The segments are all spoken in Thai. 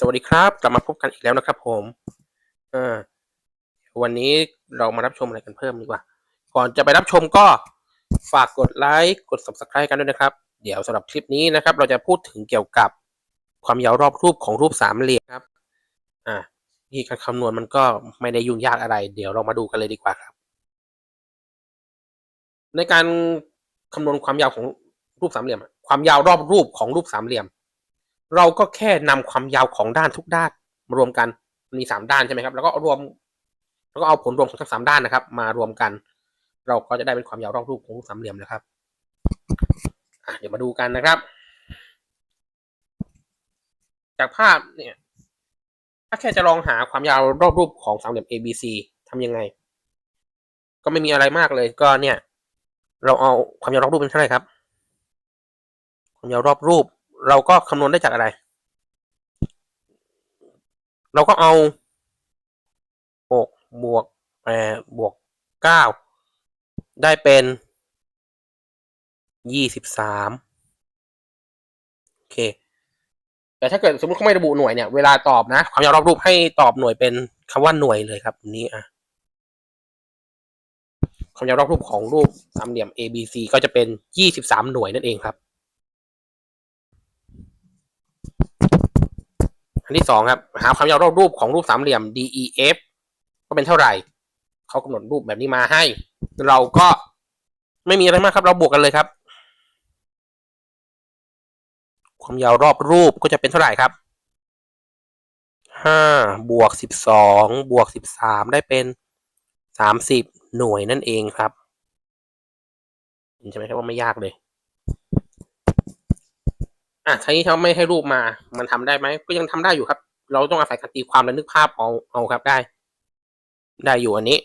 สวัสดีครับกลับมาพบกันอีกแล้วนะครับ ผมวันนี้เรามารับชมอะไรกันเพิ่มดีกว่า ก่อนจะไปรับชมก็ฝากกดไลค์กด subscribe กันด้วยนะครับ เดี๋ยวสำหรับคลิปนี้นะครับ เราจะพูดถึงเกี่ยวกับความยาวรอบรูปของรูปสามเหลี่ยมครับ อ่าที่การคำนวณมันก็ไม่ได้ยุ่งยากอะไร เดี๋ยวเรามาดูกันเลยดีกว่าครับ ในการคำนวณความยาวของรูปสามเหลี่ยม ความยาวรอบรูปของรูปสามเหลี่ยม เราก็แค่นำความยาวของด้านทุกด้านมารวมกันมีสามด้านใช่ไหมครับ แล้วก็รวมแล้วก็เอาผลรวมของทั้งสามด้านนะครับ มารวมกัน เราก็จะได้เป็นความยาวรอบรูปของรูปสามเหลี่ยมนะครับเดี๋ยวมาดูกันนะครับ จากภาพเนี่ย ถ้าแค่จะลองหาความยาวรอบรูปของสามเหลี่ยม ABC ทำยังไง ก็ไม่มีอะไรมากเลย ก็เนี่ย เราเอาความยาวรอบรูปเป็นเท่าไหร่ครับ ความยาวรอบรูป เราก็คำนวณได้จากอะไร เราก็เอาหกบวกแปดบวกเก้าได้เป็นยี่สิบสามโอเค แต่ถ้าเกิดสมมติเขาไม่ระบุหน่วยเนี่ยเวลาตอบนะ ความยาวรอบรูปให้ตอบหน่วยเป็นคำว่าหน่วยเลยครับนนี้อะความยาวรอบรูปของรูปสามเหลี่ยม ABC ก็จะเป็นยี่สิบสามหน่วยนั่นเองครับ อันที่สองครับ หาความยาวรอบรูปของรูปสามเหลี่ยม DEF ก็เป็นเท่าไหร่ เขากำหนดรูปแบบนี้มาให้ เราก็ไม่มีอะไรมากครับ เราบวกกันเลยครับ ความยาวรอบรูปก็จะเป็นเท่าไหร่ครับห้าบวกสิบสองบวกสิบสามได้เป็นสามสิบหน่วยนั่นเองครับเห็นใช่ไหมครับว่าไม่ยากเลย อะทีนี้เขาไม่ให้รูปมา มันทำได้ไหม ก็ยังทำได้อยู่ครับ เราต้องอาศัยการตีความและนึกภาพเอาเอาครับได้ ได้อยู่อันนี้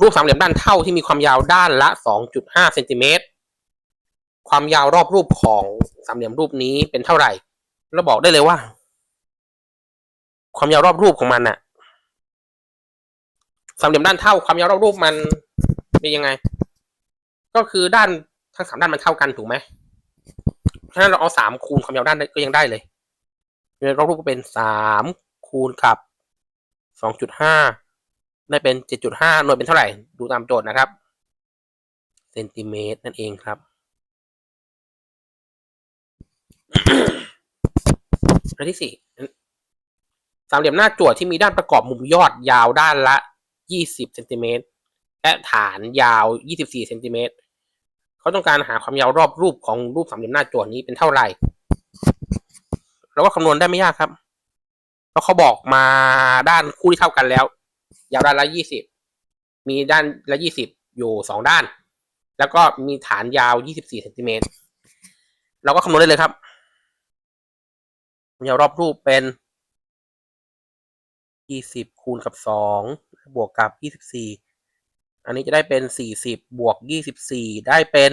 รูปสามเหลี่ยมด้านเท่าที่มีความยาวด้านละสองจุดห้าเซนติเมตรความยาวรอบรูปของสามเหลี่ยมรูปนี้เป็นเท่าไหร่เราบอกได้เลยว่า ความยาวรอบรูปของมันน่ะ สามเหลี่ยมด้านเท่า ความยาวรอบรูปมันเป็นยังไง ก็คือด้านทั้งสามด้านมันเท่ากันถูกไหม เพราเราเอาสามคูณความยาวด้านก็ยังได้เลยเรอบรูปก็เป็นสามคูณกับสองจุดห้าได้เป็นเจ็ดจุดห้าหน่วยเป็นเท่าไหร่ ดูตามโจทย์นะครับ เซนติเมตรนั่นเองครับอันที่สี่สามเหลี่ยมหน้าจั่วที่มีด้านประกอบมุมยอดยาวด้านละยี่สิบเซนติเมตรและฐานยาวยี่สิบสี่เซนติเมตร เขาต้องการหาความยาวรอบรูปของรูปสามเหลี่ยมหน้าจั่วนี้เป็นเท่าไหร่เราก็คำนวณได้ไม่ยากครับ เพราะเขาบอกมาด้านคู่ที่เท่ากันแล้ว ยาวด้านละยี่สิบมีด้านละยี่สิบอยู่สองด้าน แล้วก็มีฐานยาวยี่สิบสี่เซนติเมตรเราก็คำนวณได้เลยครับยาวรอบรูปเป็นยี่สิบคูณกับสองบวกกับยี่สิบสี่ อันนี้จะได้เป็นสี่สิบบวกยี่สิบสี่ได้เป็น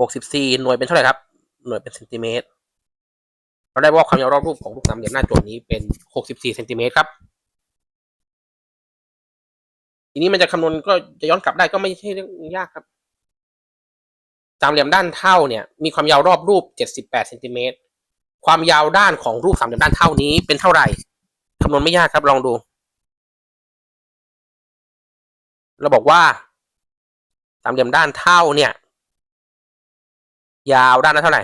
หกสิบสี่หน่วยเป็นเท่าไหร่ครับ หน่วยเป็นเซนติเมตร เราได้ว่าความยาวรอบรูปของรูปสามเหลี่ยมหน้าโจทย์นี้เป็นหกสิบสี่เซนติเมตรครับ ทีนี้มันจะคำนวณก็จะย้อนกลับได้ก็ไม่ใช่เรื่องยากครับ สามเหลี่ยมด้านเท่าเนี่ย มีความยาวรอบรูปเจ็ดสิบแปดเซนติเมตร ความยาวด้านของรูปสามเหลี่ยมด้านเท่านี้เป็นเท่าไหร่ คำนวณไม่ยากครับ ลองดู เราบอกว่าสามเหลี่ยมด้านเท่าเนี่ย ยาวด้านละเท่าไหร่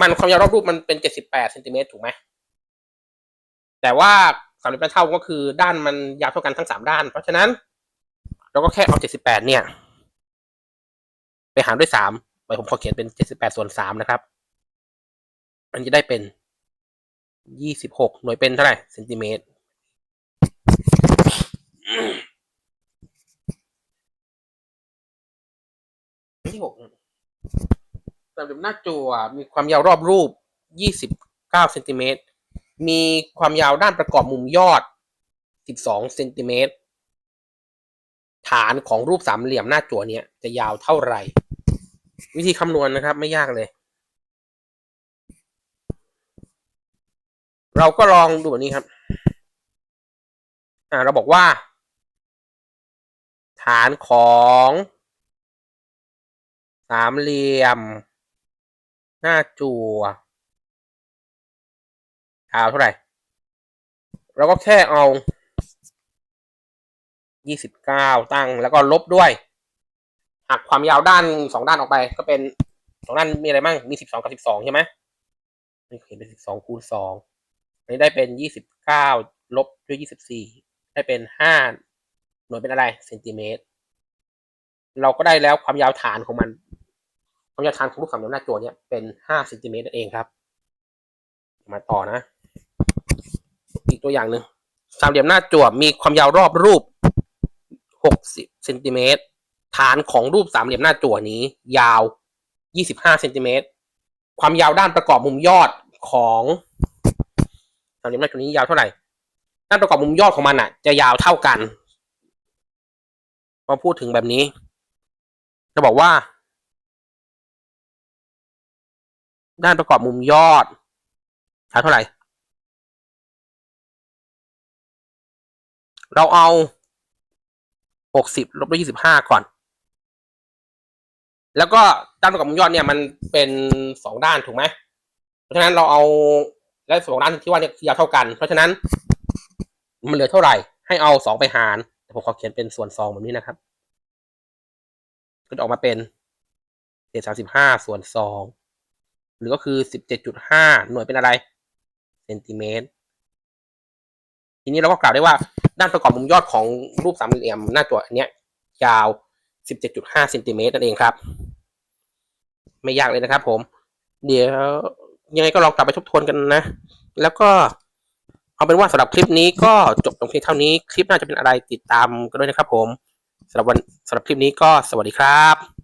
มันความยาวรอบรูปมันเป็นเจ็ดสิบแปดเซนติเมตรถูกไหมแต่ว่าสามเหลี่ยมด้านเท่าก็คือด้านมันยาวเท่ากันทั้งสามด้าน เพราะฉะนั้น เราก็แค่เอาเจ็ดสิบแปดเนี่ย ไปหารด้วยสามไปผมขอเขียนเป็นเจ็ดสิบแปดส่วนสามนะครับมันจะได้เป็นยี่สิบหกหน่วยเป็นเท่าไหร่เซนติเมตร ที่หกสามเหลี่ยมหน้าจั่วมีความยาวรอบรูปยี่สิบเก้าเซนติเมตร มีความยาวด้านประกอบมุมยอดสิบสองเซนติเมตร ฐานของรูปสามเหลี่ยมหน้าจั่วเนี่ยจะยาวเท่าไหร่ วิธีคำนวณนะครับไม่ยากเลย เราก็ลองดูแบบนี้ครับ อ่าเราบอกว่า ฐานของ สามเหลี่ยม หน้าจั่วยาวเท่าไหร่เราก็แค่เอายี่สิบเก้าตั้งแล้วก็ลบด้วยหักความยาวด้านสองด้านออกไป ก็เป็นสองด้านมีอะไรบ้างมีสิบสองกับสิบสองใช่ไหมนี่เขียนเป็นสิบสองคูณสองอันนี้ได้เป็นยี่สิบเก้าลบด้วยยี่สิบสี่ได้เป็นห้าหน่วยเป็นอะไรเซนติเมตร เราก็ได้แล้วความยาวฐานของมัน ความยาวฐานของรูปสามเหลี่ยมหน้าจั่วเนี่ยเป็นห้าเซนติเมตรนั่นเองครับ มาต่อนะ อีกตัวอย่างหนึ่งสามเหลี่ยมหน้าจั่วมีความยาวรอบรูปหกสิบเซนติเมตรฐานของรูปสามเหลี่ยมหน้าจั่วนี้ ยาวยี่สิบห้าเซนติเมตรความยาวด้านประกอบมุมยอดของสามเหลี่ยมหน้าจั่วนี้ยาวเท่าไหร่ด้านประกอบมุมยอดของมันอะ จะยาวเท่ากันพอพูดถึงแบบนี้จะบอกว่า ด้านประกอบมุมยอดยาเท่าไหร่ เราเอาหกสิบลบด้วยยี่สิบห้าก่อน แล้วก็ด้านประกอบมุมยอดเนี่ยมันเป็นสองด้านถูกไหม เพราะฉะนั้นเราเอาและสองด้านที่ว่าเนี่ยยาวเท่ากัน เพราะฉะนั้น มันเหลือเท่าไหร่ ให้เอาสองไปหารแต่ผมขอเขียนเป็นส่วนสองแบบนี้นะครับ ก็จะออกมาเป็นเศษสามสิบห้าส่วนสอง หรือก็คือสิบเจ็ดจุดห้าหน่วยเป็นอะไรเซนติเมตรทีนี้เราก็กล่าวได้ว่าด้านประกอบมุมยอดของรูปสามเหลี่ยมหน้าจั่วอันเนี้ยยาว 17.5เซนติเมตรนั่นเองครับ ไม่ยากเลยนะครับผม เดี๋ยวยังไงก็ลองกลับไปทบทวนกันนะ แล้วก็เอาเป็นว่าสำหรับคลิปนี้ก็จบตรงเพียงเท่านี้ คลิปหน้าจะเป็นอะไรติดตามกันด้วยนะครับผมสำหรับวันสำหรับคลิปนี้ก็สวัสดีครับ